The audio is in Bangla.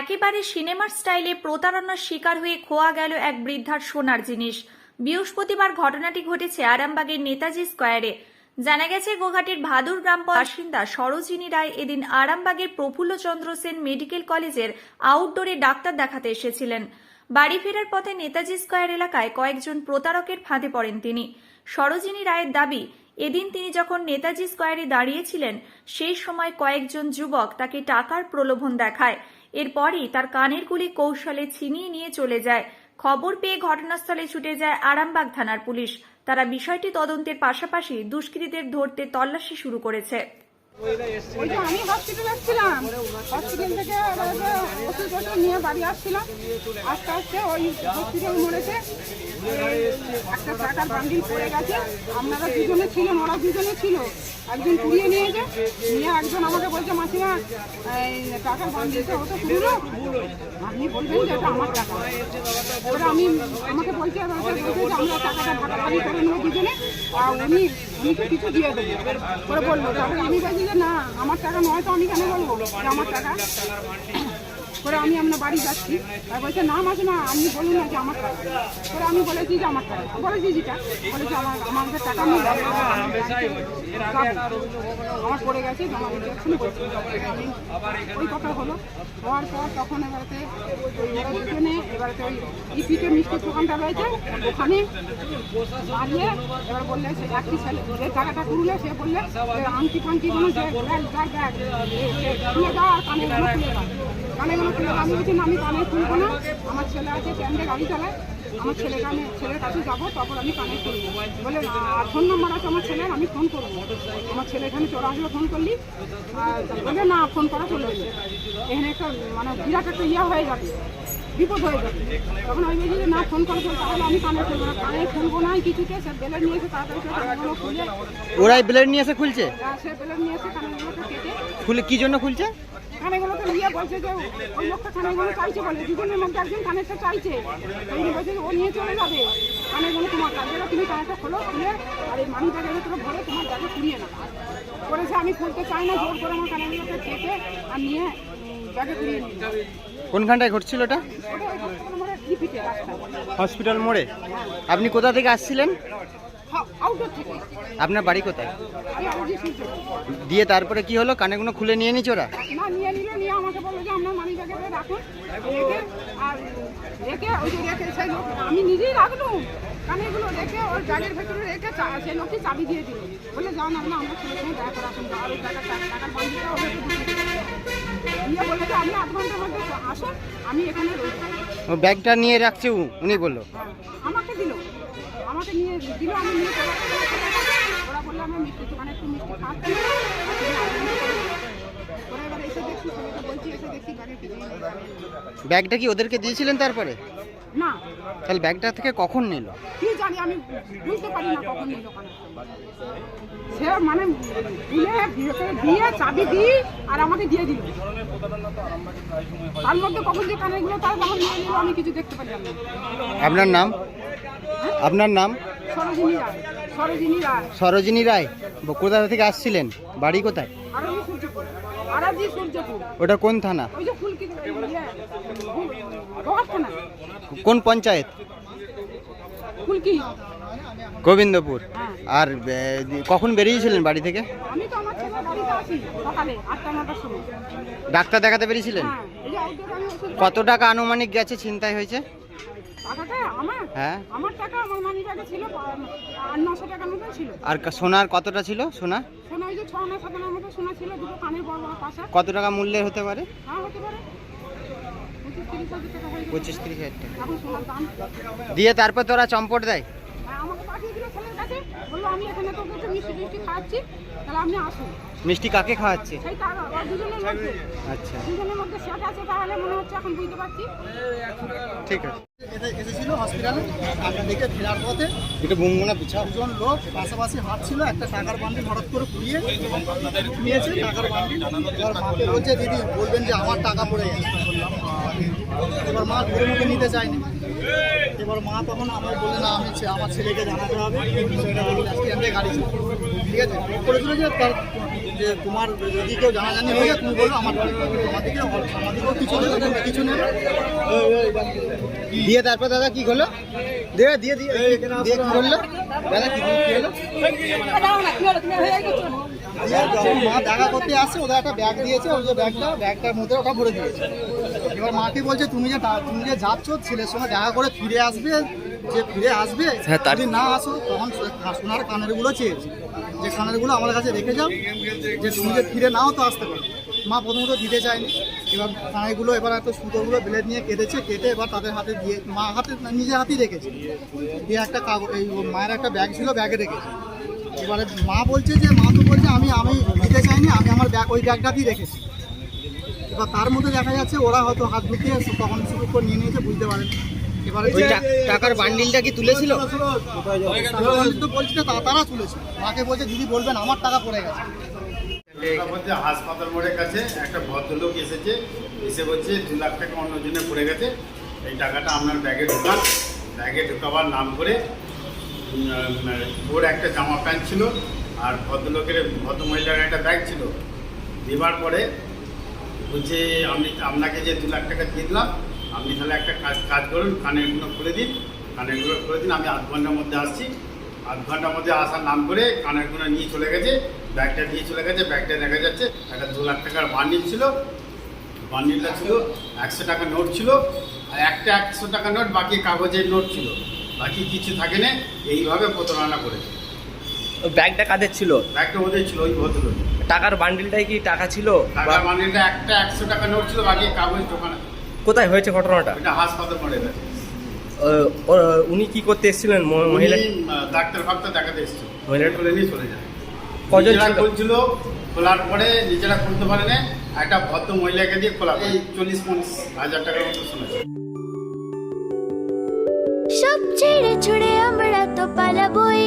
একেবারে সিনেমার স্টাইলে প্রতারণার শিকার হয়ে খোয়া গেল এক বৃদ্ধার সোনার জিনিস। বৃহস্পতিবার ঘটনাটি ঘটেছে আরামবাগের নেতাজি স্কোয়ারে। জানা গেছে, গোঘাটের ভাদুর গ্রাম বাসিন্দা সরোজিনী রায় এদিন আরামবাগের প্রফুল্লচন্দ্র সেন মেডিকেল কলেজের আউটডোরে ডাক্তার দেখাতে এসেছিলেন। বাড়ি ফেরার পথে নেতাজি স্কোয়ার এলাকায় কয়েকজন প্রতারকের ফাঁদে পড়েন তিনি। সরোজিনী রায়ের দাবি, এদিন তিনি যখন নেতাজি স্কোয়ারে দাঁড়িয়েছিলেন, সেই সময় কয়েকজন যুবক তাকে টাকার প্রলোভন দেখায়। এরপরই তার কানের গুলি কৌশলে ছিনিয়ে নিয়ে চলে যায়। খবর পেয়ে ঘটনাস্থলে ছুটে যায় আরামবাগ থানার পুলিশ। তারা বিষয়টি তদন্তের পাশাপাশি দুষ্কৃতীদের ধরতে তল্লাশি শুরু করেছে। আমি হসপিটালে হসপিটাল থেকে ওষুধ নিয়ে বাড়ি আসছিলাম। আস্তে আস্তে ওই হসপিটাল মরেছে। একটা বান্ডিল পড়ে গেছে। দুজনে ওরা দুজনে ছিল। একজন কুড়িয়ে নিয়েছে। নিয়ে একজন আমাকে বলছে, মাসিমা টাকার বান্ডিলটা ওটা পুরো আপনি বলবেন যে এটা আমার টাকা। এবার আমি, আমাকে বলছে এবার বলছে যে আমরা টাকাটা ভাগাভাগি করে নেব দুজনে, আর উনি উনিকে কিছু দিয়ে দেবো। করে বলল তারপরে আমি বলছি যে না, আমার টাকা নয় তো আমি কেন বলব? আমার টাকা করে আমি আপনার বাড়ি যাচ্ছি আর বলছে না মাঝে না আপনি বলুন না যে আমার টাকা করে আমি বলেছি যে আমার টাকা বলেছি যেটা বলেছি আমার আমাদের টাকা নেই যাব। আমার পড়ে গেছে জমা আমি ওই কথা হলো হওয়ার পর তখন দুজনে এবারেতে ওই ইপিতে মিষ্টির দোকানটা রয়েছে ওখানে দাঁড়িয়ে এবার বললে সে একটি ছেলে যে টাকাটা তুললে সে বললে আংটি ফাংটি কোনো যে ব্যাগ ব্যাগ দাও আর কানেগুলো খুলে কানেগুলো আমি বলছি না আমি কানে খুলবো না। আমার ছেলে আছে ট্যান্ডে গাড়ি চালায়। আমার ছেলেকে আমি ছেলের কাছে যাব তারপর আমি কানে খুলবো বলে ফোন নাম্বার আছে আমার ছেলের আমি ফোন করব। আমার ছেলে এখানে চলে আসলে ফোন করলি। বলে না ফোন করা চলে যাবে এখানে একটা মানে বিরাট একটা ইয়ে হয়ে যাবে বিপদ হয়ে যাবে তখন আমি বলছি যে না ফোন করে বলে, তাহলে আমি কানে খুলবো না। কানে খুলবো না কিছুতে সে বেলে নিয়েছে তাড়াতাড়ি কানেগুলো খুলে ওরাই ব্লেড নিয়ে এসে খুলছে? আর সে বেলে নিয়েছে কানেগুলোকে কেটে খুলে কি জন্য খুলছে? কানেগুলোকে নিয়ে বলছে যে ওই লোকটা কানেগুলো চাইছে বলে দুজনের মধ্যে একজন কানেরটা চাইছে। ওই বলছে ও নিয়ে চলে যাবে। কানেগুলো তোমার কাছে তুমি কানেরটা খোলো খুলে আর এই মানি ব্যাগের ভিতরে ভরে তোমার ব্যাগে কুড়িয়ে নাও। করেছে আমি খুলতে চাই না জোর করে আমার কানেগুলোকে কেটে আর নিয়ে ব্যাগে কুড়িয়ে যাবে। কোনখানটায় ঘটছিল রাস্তায়। হসপিটাল মোড়ে। আপনি কোথা থেকে আসছিলেন? আপনার বাড়ি কোথায়? দিয়ে তারপরে কি হলো? কানেগুলো খুলে নিয়ে নিচ্ছে ওরা? না নিয়ে নিল নিয়ে আমাকে বলল যে আপনার মানি ব্যাগে রাখুন। রেখে আর রেখে ওই যে রেখে সেই লোক আমি নিজেই রাখলুম। কানেগুলো রেখে ওর ব্যাগের ভেতরে রেখে সেই লোকটি চাবি দিয়ে দিল। বলে যাও না আমরা আমরা ছেলের সঙ্গে দেখা আর ওই টাকা টাকার বান্ডিটা ওদের দিয়ে বললে যে আপনি আধ ঘণ্টার মধ্যে আসুন আমি এখানে রয়েছি ও ব্যাগটা নিয়ে রাখছে উনি বলল। আমাকে দিল। আমাকে নিয়ে দিল আমি নিয়ে ওরা বলল আমরা মিষ্টি দোকানে একটু মিষ্টি খাচ্ছি ওরা এবার এসে দেখছি ছেলেকে বলছি এসে দেখছি গাড়ি কিছুই নেই। ব্যাগটা কি ওদেরকে দিয়েছিলেন তারপরে? না। তাহলে ব্যাগটা থেকে কখন নিল? কি জানি আমি বুঝতে পারি না কখন নিল সে মানে ভিতরে দিয়ে চাবি দিই আর আমাকে দিয়ে দিল। তার মধ্যে কখন যে কানেরগুলো তার কখন নিয়ে নিল আমি কিছু দেখতে না। আপনার নাম? আপনার নাম? সরোজিনী রায়। কোথা থেকে আসছিলেন? বাড়ি কোথায়? ওটা কোন থানা? ইয়ে কোন পঞ্চায়েত? গোবিন্দপুর। হ্যাঁ। আর কখন বেরিয়েছিলেন বাড়ি থেকে? ডাক্তার দেখাতে বেরিয়েছিলেন? হ্যাঁ কত টাকা আনুমানিক গেছে চিন্তায় হয়েছে? হ্যাঁ? আর সোনার কতটা ছিল সোনা? কত টাকা মূল্যের হতে পারে? হ্যাঁ পঁচিশ তিরিশ হাজার টাকা দিয়ে তারপর তোরা চম্পট দেয়? আমাকে পাঠিয়ে দিল ছেলের কাছে। বলল আমি এখানে তোকে একটু মিষ্টি মিষ্টি খাওয়াচ্ছি তাহলে আপনি আসুন। মিষ্টি কাকে খাওয়াচ্ছে? সেই টাকা ওর দুজনের মধ্যে। আচ্ছা। দুজনের মধ্যে সেট আছে তাহলে মনে হচ্ছে এখন বুঝতে পারছি। ঠিক আছে। এসেছিল হসপিটালে আমরা দেখে ফেরার পথে দুজন লোক পাশাপাশি হাঁটছিল একটা টাকার বান্ডিল হঠাৎ করে কুড়িয়ে নিয়েছে টাকার বান্ডিল। এবার মাকে বলছে দিদি বলবেন যে আমার টাকা পড়ে গেছে। এবার মা ঘুরে মুখে নিতে চায়নি। এবার মা তখন আমার বলে না, আমি আমার ছেলেকে জানাতে হবে বলে ঠিক আছে? করেছিল যে তার যে তোমার যদি কেউ জানাজানি হয়ে যায়, তুমি বলল আমার আমাদেরকে আমাদেরকেও কিছু তুমি কিছু নেবে দিয়ে তারপর দাদা কি হলো দিয়ে দিয়ে দিয়ে দিয়ে কি করল? দাদা, কি কি হলো? দিয়ে যখন মা দেখা করতে আসছে ওদের একটা ব্যাগ দিয়েছে, ওই যে ব্যাগটা ব্যাগটার মধ্যে ওটা ভরে দিয়েছে। এবার মাকে বলছে তুমি যে তুমি যে যাচ্ছ ছেলের সঙ্গে দেখা করে ফিরে আসবে যে ফিরে আসবে যদি না আসো তখন সোনার কানেরগুলো চেয়েছে যে কানেরগুলো আমার কাছে রেখে যাও যে তুমি যে ফিরে নাও তো আসতে পারো। মা প্রথমত দিতে চায়নি। এবার কানেরগুলো এবার একটা সুতোগুলো ব্লেড নিয়ে কেটেছে কেটে এবার তাদের হাতে দিয়ে মা হাতে নিজের হাতেই রেখেছে। দিয়ে একটা কাগজ এই মায়ের একটা ব্যাগ ছিল ব্যাগে রেখেছে। এবারে মা বলছে যে মা তো বলছে আমি আমি দিতে চাইনি আমি আমার ব্যাগ ওই ব্যাগটাতেই রেখেছি। এবার তার মধ্যে দেখা যাচ্ছে ওরা হয়তো হাত ঢুকিয়ে তখন সুযোগ করে নিয়ে নিয়েছে বুঝতে পারেন। এবারে টাকার বান্ডিলটা কি তুলেছিল? তো বলছি না তারা তুলেছে। মাকে বলছে দিদি বলবেন আমার টাকা পড়ে গেছে। হাসপাতাল মোড়ের কাছে একটা ভদ্রলোক এসেছে এসে বলছে দু লাখ টাকা অন্যজনে পড়ে গেছে। এই টাকাটা আপনার ব্যাগে ঢোকান। ব্যাগে ঢোকাবার নাম করে ওর একটা জামা প্যান্ট ছিল আর ভদ্রলোকের ভদ্রমহিলার একটা ব্যাগ ছিল। দেবার পরে বলছে আমি আপনাকে যে দু লাখ টাকা দিয়ে দিলাম আপনি তাহলে একটা কাজ কাজ করুন কানেরগুলো খুলে দিন কানেরগুলো খুলে দিন আমি আধ ঘণ্টার মধ্যে আসছি। আধ ঘণ্টার মধ্যে আসার নাম করে কানেরগুলো নিয়ে চলে গেছে ব্যাগটা নিয়ে চলে গেছে ব্যাগটা দেখা যাচ্ছে একটা দু লাখ টাকার বান্ডিল ছিল বান্ডিলটা ছিল একশো টাকা নোট ছিল আর একটা একশো টাকা নোট বাকি কাগজের নোট ছিল বাকি কিছু থাকে না এইভাবে প্রতারণা করেছে। ব্যাগটা কাদের ছিল? ব্যাগটা ওদের ছিল ওই ভদ্রলোক টাকার বান্ডিলটাই কি টাকা ছিল? টাকার বান্ডিলটা একটা একশো টাকা নোট ছিল বাকি কাগজ দোকানে। কোথায় হয়েছে ঘটনাটা? এটা হাসপাতাল পড়ে গেছে উনি কি করতে এসেছিলেন মহিলা ডাক্তার ফাক্তার দেখাতে এসছে মহিলা- খুলে নিয়ে চলে যায়। কজন? খুলছিল খোলার পরে নিজেরা খুলতে পারে না একটা ভদ্র মহিলাকে দিয়ে খোলা এই চল্লিশ পঞ্চাশ হাজার টাকার মতো শুনেছে। সব ছেড়ে ছুড়ে আমরা তো পালাবই।